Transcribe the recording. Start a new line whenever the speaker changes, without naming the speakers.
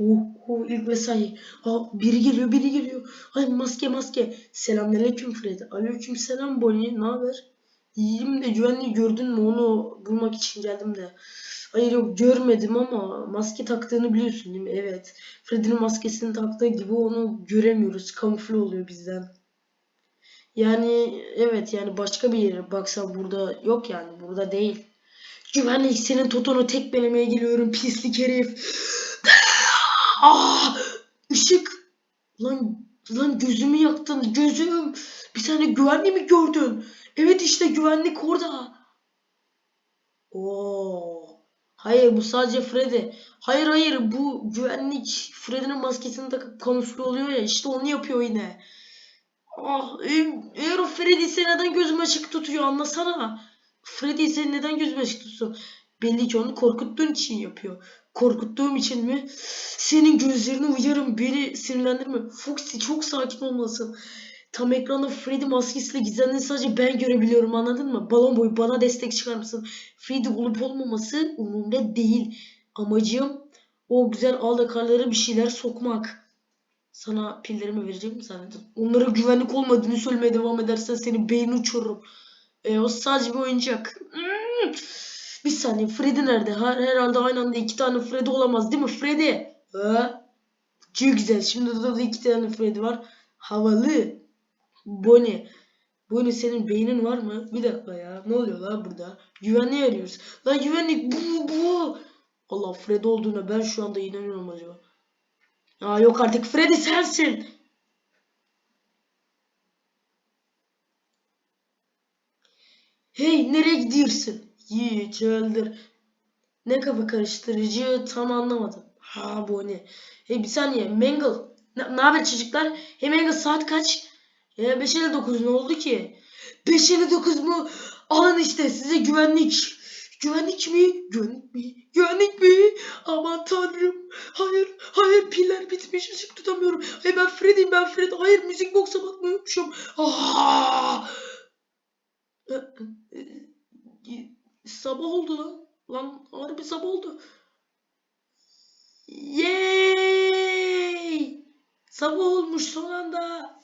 Oh, oh ilk mesai. Aa, biri geliyor biri geliyor. Ay maske maske. Selamünaleyküm Fred. Aleyküm selam Bonnie. Ne haber? İyiyim de güvenliği gördün mü onu bulmak için geldim de. Hayır yok görmedim ama maske taktığını biliyorsun değil mi? Evet. Fred'in maskesini taktığı gibi onu göremiyoruz. Kamufle oluyor bizden. Yani evet yani başka bir yere baksan burada yok yani burada değil. Güvenlik senin totonu tekmelemeye geliyorum pislik herif. Ah! Işık. Lan lan gözümü yaktın gözüm. Bir tane güvenlik mi gördün? Evet işte güvenlik orada. Oo. Hayır bu sadece Freddy. Hayır hayır bu güvenlik Freddy'nin maskesini takıp kamufle oluyor ya işte onu yapıyor yine. Ah eğer o Freddy ise neden gözümü açık tutuyor anlasana. Freddy ise neden gözümü açık tutsun? Belli ki onu korkuttuğun için yapıyor. Korkuttuğum için mi? Senin gözlerini uyarım. Beni sinirlendirme. Foxy çok sakin olmalısın. Tam ekranda Freddy maskesiyle gizlendiğini sadece ben görebiliyorum anladın mı? Balon boy bana destek çıkar mısın? Freddy olup olmaması umurumda değil. Amacım o güzel aldakarlara bir şeyler sokmak. Sana pillerimi vereceğim zannedin? Onlara güvenlik olmadığını söylemeye devam edersen senin beynini uçururum. E, o sadece bir oyuncak. Hmm. Bir saniye Freddy nerede? Her, herhalde aynı anda iki tane Freddy olamaz değil mi? Freddy. Ha? Çok güzel. Şimdi de iki tane Freddy var. Havalı. Bonnie. Bonnie senin beynin var mı? Bir dakika ya. Ne oluyor la burada? Güvenliği arıyoruz. Lan güvenlik bu bu. Allah Freddy olduğuna ben şu anda inanıyorum acaba. Aa yok artık Freddy sensin. Hey nereye gidiyorsun? Yiğit öldür. Ne kafa karıştırıcı tam anlamadım. Ha bu ne? Hey bir saniye Mangle. Ne, haber çocuklar? Hey Mangle saat kaç? Ya 5.59 ne oldu ki? 5.59 mu? Alın işte size güvenlik. Güvenlik mi? Güvenlik mi? Güvenlik mi? Aman tanrım. Hayır, hayır piller bitmiş. ışık tutamıyorum. Hey ben Freddy'im ben Freddy. Hayır müzik boxa bakmayı unutmuşum. Ah! Ee, e, e, Sabah oldu lan. Harbi sabah oldu. Yay! Sabah olmuş son anda.